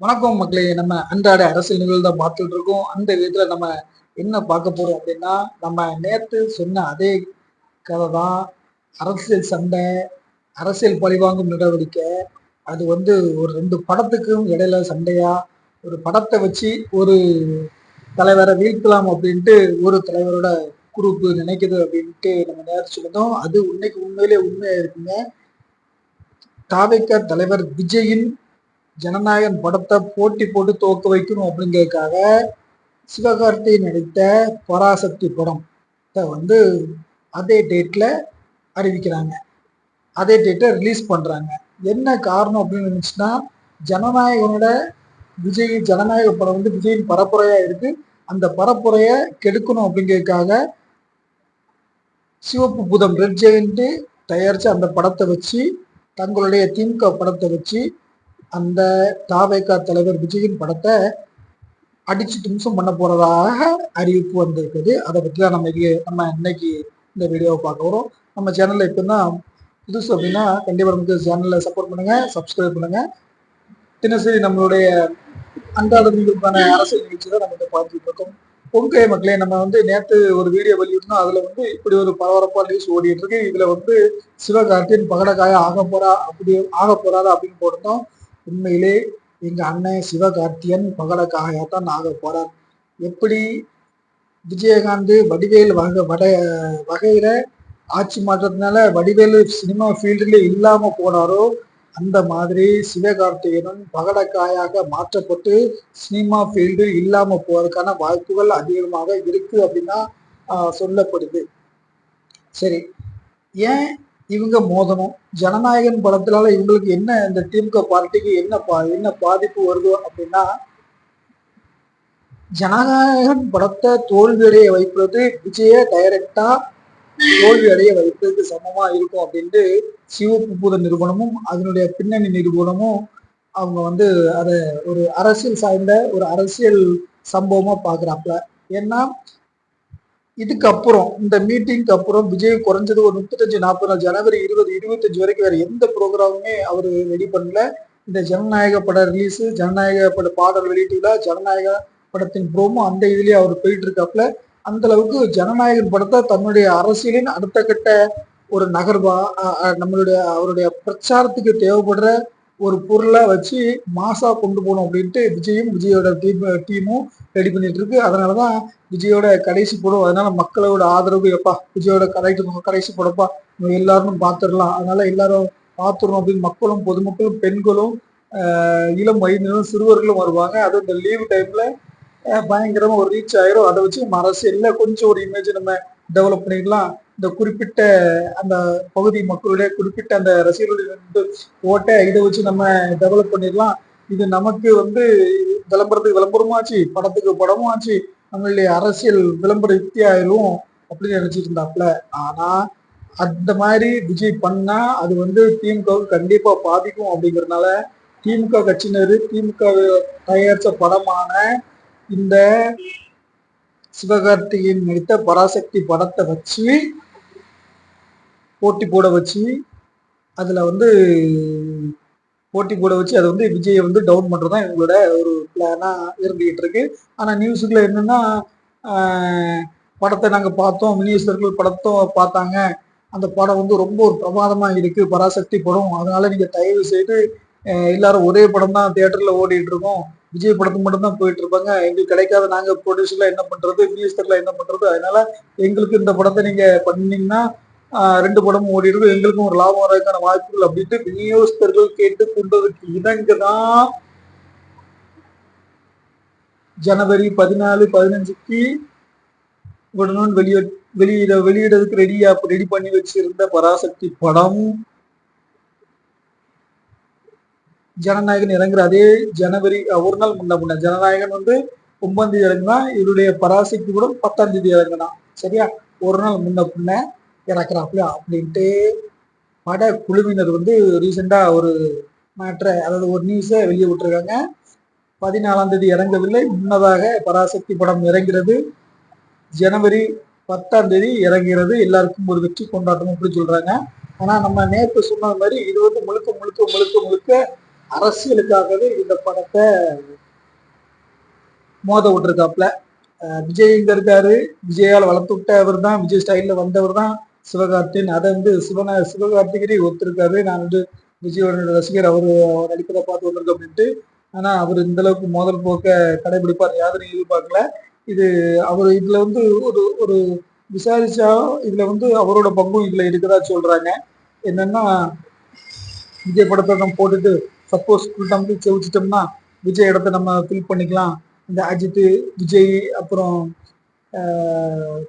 வணக்கம் மக்களே. நம்ம அன்றாட அரசியல் நிகழ்வு தான் பார்த்துட்டு இருக்கோம். அந்த விதத்துல நம்ம என்ன பார்க்க போறோம் அப்படின்னா நம்ம நேத்து சொன்ன அதே கதை தான். அரசியல் சண்டை அரசியல் பழிவாங்கும் நடவடிக்கை. அது வந்து ஒரு ரெண்டு படத்துக்கும் இடையில சண்டையா? ஒரு படத்தை வச்சு ஒரு தலைவரை வீழ்த்தலாம் அப்படின்ட்டு ஒரு தலைவரோட குரூப் நினைக்குது அப்படின்ட்டு நம்ம நேரம் சொல்லியிருந்தோம் அது உண்மைக்கு உண்மையிலே உண்மையா இருக்குங்க. தாவேக்கர் தலைவர் விஜயின் ஜனநாயகன் படத்தை போட்டி போட்டு துவக்க வைக்கணும் அப்படிங்கிறதுக்காக சிவகார்த்தி நடித்த பராசக்தி படம். வந்து அதே டேட்டில் அறிவிக்கிறாங்க. அதே டேட்டை ரிலீஸ் பண்ணுறாங்க என்ன காரணம் அப்படின்னு இருந்துச்சுன்னா ஜனநாயகனோட விஜய் ஜனநாயக படம் வந்து விஜயின் பரப்புரையாக இருக்கு. அந்த பரப்புரையை கெடுக்கணும் அப்படிங்கிறதுக்காக சிவப்பு புதம் ரெட் ஜெயின்ட்டு தயாரித்து அந்த படத்தை வச்சு தங்களுடைய திமுக படத்தை வச்சு அந்த தாவேகா தலைவர் விஜயின் படத்தை அடிச்சு தும்சம் பண்ண போறதாக அறிவிப்பு வந்திருக்குது. அதை பற்றி தான் நம்ம நம்ம இன்னைக்கு இந்த வீடியோவை பார்க்க வரோம் நம்ம சேனல்ல இப்போ புதுசு அப்படின்னா கண்டிப்பாக நமக்கு சேனலில் சப்போர்ட் பண்ணுங்க சப்ஸ்கிரைப் பண்ணுங்க. தினசரி நம்மளுடைய அன்றாட நிகழ்வான அரசியல் நிகழ்ச்சி தான் நம்ம பார்த்துட்டு இருக்கோம். பொங்கை மக்களே நம்ம வந்து நேற்று ஒரு வீடியோ வெளியிட்டோம் அதுல வந்து இப்படி ஒரு பரபரப்பா நியூஸ் ஓடிட்டு இருக்கு. இதுல வந்து சிவகார்த்தியின் பகடக்காய ஆக போறா அப்படி ஆக போறாரா அப்படின்னு போட்டோம் உண்மையிலே எங்கள் அண்ணன் சிவகார்த்தியன் பகடக்காயா தான் ஆக போகிறார் எப்படி விஜயகாந்த் வடிவேல் வகை வட வகையில் ஆட்சி மாற்றத்தினால வடிவேலு சினிமா ஃபீல்டில் இல்லாமல் போனாரோ அந்த மாதிரி சிவகார்த்திகேயனும் பகடக்காயாக மாற்றப்பட்டு சினிமா ஃபீல்டு இல்லாமல் போவதற்கான வாய்ப்புகள் அதிகமாக இருக்குது அப்படின்னா சொல்லப்படுது. சரி ஏன் இவங்க மோதணும். ஜனநாயகன் படத்தினால இவங்களுக்கு என்ன இந்த திமுக பார்ட்டிக்கு என்ன பா என்ன பாதிப்பு வருது அப்படின்னா ஜனநாயகன் படத்தை தோல்வியடைய வைப்பது விஜய டைரக்டா தோல்வி அடைய வைப்பதற்கு சமமா இருக்கும் அப்படின்ட்டு சிவப்பு நிறுவனமும் அதனுடைய பின்னணி நிறுவனமும் அவங்க வந்து அதை ஒரு அரசியல் சார்ந்த ஒரு அரசியல் சம்பவமா பாக்குறாங்க ஏன்னா இதுக்கப்புறம் இந்த மீட்டிங்க்கு அப்புறம் விஜய் குறைஞ்சது ஒரு முப்பத்தஞ்சு நாற்பது நாள் ஜனவரி இருபது இருபத்தஞ்சு வரைக்கும் வேற எந்த ப்ரோக்ராமுமே அவர் ரெடி பண்ணல. இந்த ஜனநாயக பட ரிலீஸ் ஜனநாயக பட பாடல் வெளியீட்டுல ஜனநாயக படத்தின் ப்ரோமோ அந்த இதுலயே அவர் போயிட்டு இருக்காப்ல அந்த அளவுக்கு ஜனநாயகன் படத்தை தன்னுடைய அரசியலின் அடுத்த கட்ட ஒரு நகர்வா நம்மளுடைய அவருடைய பிரச்சாரத்துக்கு தேவைப்படுற ஒரு பொருளை வச்சு மாசா கொண்டு போகணும் அப்படின்ட்டு விஜயும் விஜயோட டீம் டீமும் ரெடி பண்ணிட்டு இருக்கு. அதனாலதான் விஜயோட கடைசி படம். அதனால மக்களோட ஆதரவு எப்பா விஜயோட கடைசி கடைசி படப்பா எல்லாரும் பார்த்துடலாம். அதனால எல்லாரும் பார்த்துடணும் அப்படின்னு மக்களும் பொதுமக்களும் பெண்களும் இளம் வயதினரும் சிறுவர்களும் வருவாங்க. அதுவும் இந்த லீவு டைம்ல பயங்கரமா ஒரு ரீச் ஆயிரும். அதை வச்சு அரசியல்ல கொஞ்சம் ஒரு இமேஜ் நம்ம டெவலப் பண்ணிக்கலாம் இந்த குறிப்பிட்ட அந்த பகுதி மக்களுடைய குறிப்பிட்ட அந்த ரசிகர்களுடைய ஓட்டை இதை வச்சு நம்ம டெவலப் பண்ணிடலாம். இது நமக்கு வந்து விளம்பரத்துக்கு விளம்பரமும் ஆச்சு படத்துக்கு படமும் ஆச்சு. நம்மளுடைய அரசியல் விளம்பர யுக்தி ஆயிரும் அப்படின்னு நினைச்சிட்டு இருந்தாப்ல ஆனா அந்த மாதிரி விஜய் பண்ணா அது வந்து திமுகவுக்கு கண்டிப்பா பாதிக்கும் அப்படிங்கறதுனால திமுக கட்சியினர் திமுக தயாரிச்ச படமான இந்த சிவகார்த்திகேயன் நடித்த பராசக்தி படத்தை வச்சு போட்டி போட வச்சு அதில் வந்து போட்டி போட வச்சு அதை வந்து விஜயை வந்து டவுன் பண்ணுறது தான் எங்களோட ஒரு பிளானாக இருந்துகிட்டு இருக்கு. ஆனால் நியூஸுக்குள்ள என்னென்னா படத்தை நாங்கள் பார்த்தோம் மினிஸ்டர்கள் படத்தும் பார்த்தாங்க. அந்த படம் வந்து ரொம்ப ஒரு பிரமாதமாக இருக்குது பராசக்தி படம். அதனால நீங்கள் தயவு செய்து எல்லாரும் ஒரே படம் தான் தேட்டரில் ஓடிட்டு இருக்கோம். விஜய் படத்துக்கு மட்டும்தான் போயிட்டு இருப்பாங்க எங்களுக்கு கிடைக்காத நாங்கள் ப்ரொடியூசர்ல என்ன பண்றது மினிஸ்டர்ல என்ன பண்றது? அதனால எங்களுக்கு இந்த படத்தை நீங்க பண்ணீங்கன்னா ரெண்டு படமும் ஓடிடுது எங்களுக்கும் ஒரு லாபம் வரதுக்கான வாய்ப்புகள் அப்படின்ட்டு விநியோகஸ்தர்கள் கேட்டு கொண்டதுக்கு இணங்கதான் ஜனவரி பதினாலு பதினஞ்சுக்கு விடணும்னு வெளியே வெளியிட வெளியிடறதுக்கு ரெடியா ரெடி பண்ணி வச்சிருந்த பராசக்தி படம். ஜனநாயகன் இறங்குற அதே ஜனவரி ஒரு நாள் முன்ன முன்ன. ஜனநாயகன் வந்து ஒன்பதாம் தேதி இறங்குனா இவருடைய பராசக்தி கூட பத்தாம் தேதி இறங்குனா. சரியா? ஒரு நாள் முன்ன பின்ன இறக்குறாப்புல அப்படின்ட்டு பட குழுவினர் வந்து ரீசெண்டா ஒரு மேட்ரை அதாவது ஒரு நியூஸை வெளியே விட்டுருக்காங்க. பதினாலாம் தேதி இறங்கவில்லை. முன்னதாக பராசக்தி படம் இறங்கிறது ஜனவரி பத்தாம் தேதி இறங்குகிறது. எல்லாருக்கும் ஒரு வெற்றி கொண்டாட்டம் அப்படின்னு சொல்றாங்க. ஆனா நம்ம நேற்று சொன்னது மாதிரி இது வந்து முழுக்க முழுக்க முழுக்க முழுக்க அரசியலுக்காகவே இந்த படத்தை மோத விட்டுருக்காப்ல விஜய் இங்க இருக்காரு. விஜயால் வளர்த்து விட்ட அவர் தான் விஜய் ஸ்டைல்ல வந்தவர் தான் சிவகார்த்தின் அதை வந்து சிவன சிவகார்த்திகரே ஒத்துருக்காரு. நான் வந்து விஜயோட ரசிகர் அவர் நடிப்பதை பார்த்து வந்திருக்கோம் அப்படின்ட்டு ஆனா அவர் இந்த அளவுக்கு மோதல் போக்க கடைபிடிப்பார் யாரும் எதிர்பார்க்கல. இது அவர் இதுல வந்து ஒரு ஒரு விசாரிச்சா இதுல வந்து அவரோட பங்கும் இதுல இருக்கிறதா சொல்றாங்க. என்னன்னா விஜய் படத்தை போட்டுட்டு சப்போஸ் ஃபுல் டைம் செவிச்சிட்டோம்னா விஜய் இடத்த நம்ம ஃபில் பண்ணிக்கலாம். இந்த அஜித் விஜய் அப்புறம்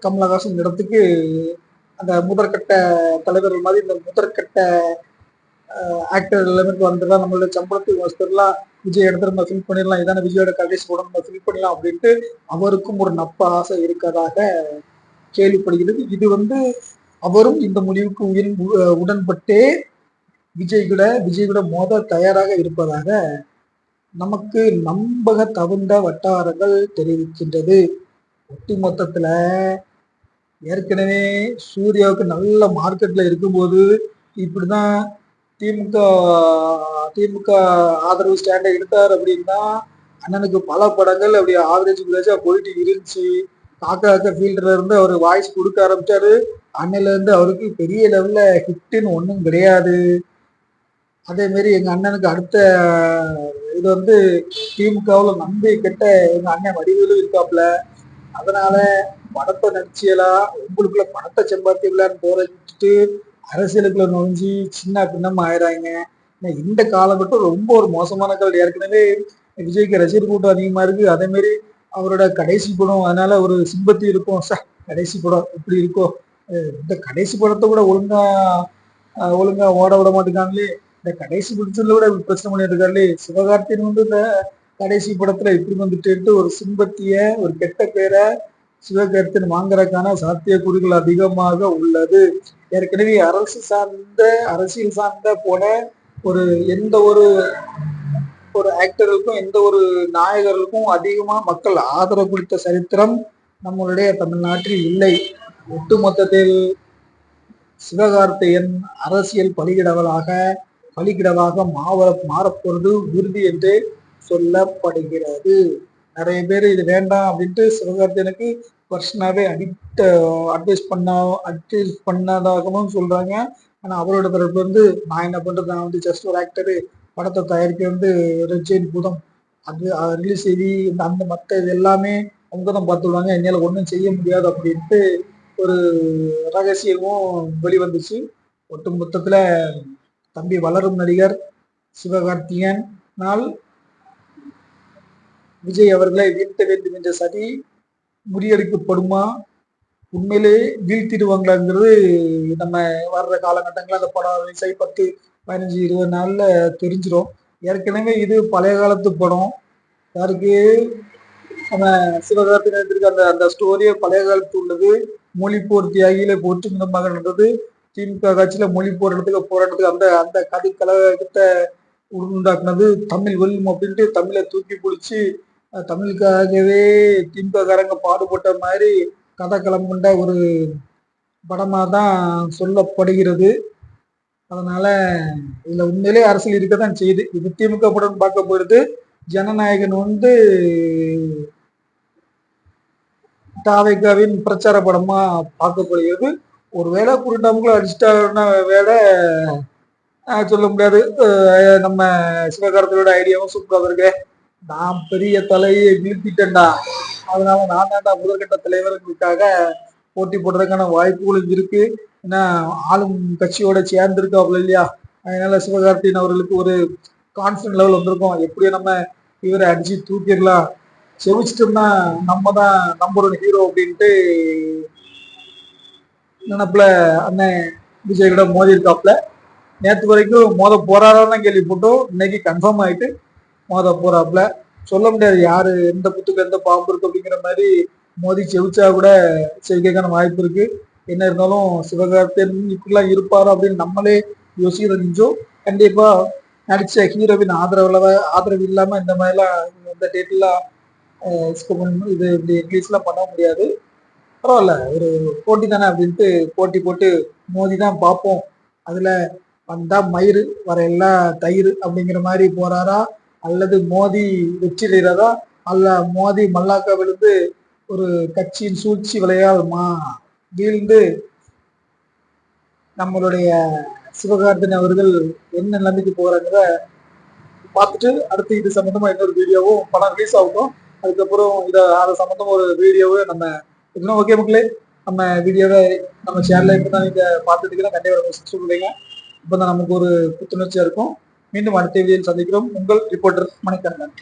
கமலஹாசன் இடத்துக்கு அந்த முதற்கட்ட தலைவர்கள் மாதிரி இந்த முதற்கட்ட ஆக்டர் எல்லாமே வந்துடலாம். நம்மளோட சம்பளத்துக்கு வசதிலாம் விஜய் இடத்துல நம்ம ஃபில் பண்ணிடலாம். இதான விஜயோட கடைசி கூட நம்ம ஃபில் பண்ணலாம் அப்படின்ட்டு அவருக்கும் ஒரு நப்ப ஆசை இருக்கிறதாக கேள்விப்படுகிறது. இது வந்து அவரும் இந்த முடிவுக்கு உயிர் உ- உடன்பட்டே விஜய் கூட விஜய் கூட மோத தயாராக இருப்பதாக நமக்கு நம்பக தகுந்த வட்டாரங்கள் தெரிவிக்கின்றது. ஒட்டுமொத்தத்துல ஏற்கனவே சூர்யாவுக்கு நல்ல மார்க்கெட்ல இருக்கும்போது இப்படிதான் திமுக திமுக ஆதரவு ஸ்டாண்டை எடுத்தார் அப்படின்னா அண்ணனுக்கு பல படங்கள் அப்படி ஆவரேஜ் வில்லேஜா போயிட்டு இருந்துச்சு. காக்கா காக்கா ஃபீல்டுல இருந்து அவர் வாய்ஸ் கொடுக்க ஆரம்பிச்சாரு. அண்ணில இருந்து அவருக்கு பெரிய லெவல்ல ஹிட்டுன்னு ஒன்றும் கிடையாது. அதே மாதிரி எங்க அண்ணனுக்கு அடுத்த இது வந்து திமுகவில் நம்பி கிட்ட எங்க அண்ணன் வடிவேலும் இருக்காப்ல. அதனால படத்தை நடிச்சியலா உங்களுக்குள்ள படத்தை செம்பாத்தியலான்னு போற அரசியலுக்குள்ள நுழைஞ்சி சின்ன பின்னமா ஆயிடாங்க ஏன்னா இந்த காலகட்டம் ரொம்ப ஒரு மோசமான காலம் ஏற்கனவே விஜய்க்கு ரசிகர் கூட்டம் அதிகமா இருக்கு. அதே மாதிரி அவரோட கடைசி படம் அதனால ஒரு சிம்பத்தி இருக்கும். சார் கடைசி படம் இப்படி இருக்கும். இந்த கடைசி படத்தை கூட ஒழுங்கா ஒழுங்கா ஓட விட மாட்டேங்காங்களே இந்த கடைசி பிடிச்சதுல கூட பிரச்சனை பண்ணிட்டு இருக்காங்களே சிவகார்த்தியன் வந்து இந்த கடைசி படத்துல இப்படி வந்துட்டு ஒரு சிம்பத்திய ஒரு கெட்ட பேரை சிவகார்த்தியன் வாங்குறதுக்கான சாத்தியக்கூறுகள் அதிகமாக உள்ளது. ஏற்கனவே அரசு சார்ந்த அரசியல் சார்ந்த போன ஒரு எந்த ஒரு ஒரு ஆக்டர்களுக்கும் எந்த ஒரு நாயகர்களுக்கும் அதிகமா மக்கள் ஆதரவு கொடுத்த சரித்திரம் நம்மளுடைய தமிழ்நாட்டில் இல்லை. ஒட்டுமொத்தத்தில் சிவகார்த்தியன் அரசியல் பலியிடவலாக பலிகிடவாக மாவ மாறப்போறது உறுதி என்று சொல்லப்படுகிறது. நிறைய பேர் இது வேண்டாம் அப்படின்ட்டு சிவகார்த்தியனுக்கு பர்சனாகவே அடிக்ட் அட்வைஸ் பண்ண அட்வைஸ் பண்ணதாகவும் சொல்றாங்க. ஆனா அவரோட தரப்பு வந்து நான் என்ன பண்றது? நான் வந்து ஜஸ்ட் ஒரு ஆக்டரு படத்தை தயாரிக்க வந்து ரெட்ஜெயின் பூதம். அது ரிலீஸ் செய்தி அந்த மற்ற இது எல்லாமே அவங்க தான் பார்த்துடுவாங்க என்னால் ஒன்றும் செய்ய முடியாது அப்படின்ட்டு ஒரு ரகசியமும் வெளிவந்துச்சு. ஒட்டு மொத்தத்தில் தம்பி வளரும் நடிகர் சிவகார்த்திகேயன். நாள் விஜய் அவர்களை வீழ்த்த வேண்டும் என்ற சதி முறியடிக்கப்படுமா? உண்மையிலே வீழ்த்திடுவாங்களாங்கிறது நம்ம வர்ற காலகட்டங்களில் அந்த படம் ரிலீஸ் பத்து பதினஞ்சு இருபது நாளில் தெரிஞ்சிடும் ஏற்கனவே இது பழைய காலத்து படம். யாருக்கு? நம்ம சிவகார்த்திகேயன் அந்த அந்த ஸ்டோரியே பழைய காலத்து உள்ளது. மொழி போர் தியாகியில போற்று விதமாக நடந்தது திமுக கட்சியில மொழி போராட்டத்துக்கு போராட்டத்துக்கு அந்த அந்த கதை கழகத்தை உண்டாக்குனது தமிழ் வெல்லும் அப்படின்ட்டு தமிழை தூக்கி பிடிச்சி தமிழுக்காகவே திமுக காரங்க பாடுபட்ட மாதிரி கதை கிளம்புண்ட ஒரு படமாக தான் சொல்லப்படுகிறது. அதனால இதுல உண்மையிலே அரசியல் இருக்கத்தான் செய்யுது. இது திமுக படம் பார்க்க போயிடுது. ஜனநாயகன் வந்து தாவைக்காவின் பிரச்சார படமா பார்க்கப்படுகிறது. ஒருவேளை குருண்டாமுக்குள்ள அடிச்சிட்டாருன்னா வேலை சொல்ல முடியாது. நம்ம சிவகாரத்தோட ஐடியாவும் சூப்பராக இருக்கு நான் பெரிய தலையை வீழ்த்திட்டேன்டா. அதனால நான் தான்டா முதற்கட்ட தலைவர்களுக்காக போட்டி போடுறதுக்கான வாய்ப்புகளும் இருக்கு. ஏன்னா ஆளும் கட்சியோட சேர்ந்திருக்காப்புல இல்லையா? அதனால சிவகார்த்தியின் அவர்களுக்கு ஒரு கான்ஃபிடன்ட் லெவல் வந்திருக்கும். எப்படியும் நம்ம இவரை அடிச்சு தூக்கிடலாம். செவிச்சிட்டோம்னா நம்ம தான் நம்பர் ஒன் ஹீரோ அப்படின்ட்டு நினப்புல அண்ணன் விஜய் கூட மோதி இருக்காப்புல. நேற்று வரைக்கும் மோத போறாரான்னு கேள்விப்பட்டோம். இன்னைக்கு கன்ஃபார்ம் ஆயிட்டு மோத போறாப்புல. சொல்ல முடியாது யாரு எந்த புத்துக்கு எந்த பாம்பு இருக்கு அப்படிங்கிற மாதிரி மோதி செவிச்சா கூட செவிக்கான வாய்ப்பு இருக்கு. என்ன இருந்தாலும் சிவகார்த்தியன் இப்படிலாம் இருப்பாரு அப்படின்னு நம்மளே யோசிக்கிற நிஞ்சோம். கண்டிப்பா நடிச்ச ஹீரோவின் ஆதரவுல ஆதரவு இல்லாம இந்த மாதிரிலாம் இந்த டேட்லாம் இது இப்படி ரிலீஸ்லாம் பண்ண முடியாது. பரவாயில்ல ஒரு போட்டி தானே அப்படின்ட்டு போட்டி போட்டு மோதி தான் பார்ப்போம். அதுல வந்தா மயிறு வர எல்லாம் தயிர் அப்படிங்கிற மாதிரி போறாரா? அல்லது மோதி வெற்றிடுறதா? அல்ல மோதி மல்லாக்கா விழுந்து ஒரு கட்சியின் சூழ்ச்சி விளையாடுமா? வீழ்ந்து நம்மளுடைய சிவகார்த்தன் அவர்கள் என்ன நிலைமைக்கு போகிறாங்கிறத பார்த்துட்டு அடுத்து இது சம்மந்தமாக இன்னொரு வீடியோவும் படம் ரிலீஸ் ஆகட்டும். அதுக்கப்புறம் இதை அதை சம்மந்தமாக ஒரு வீடியோவை நம்ம இன்னும் ஓகே மக்களே. நம்ம வீடியோவை நம்ம சேனல்ல இப்போ தான் நீங்க பார்த்துட்டு கண்டிப்பாக சப்ஸ்கிரைப் பண்ணுங்க இப்போ தான் நமக்கு ஒரு புத்துணர்ச்சியா இருக்கும். மீண்டும் அடுத்த வீடியோவில் சந்திக்கிறோம். உங்கள் ரிப்போர்ட்டர் மணிகண்டன்.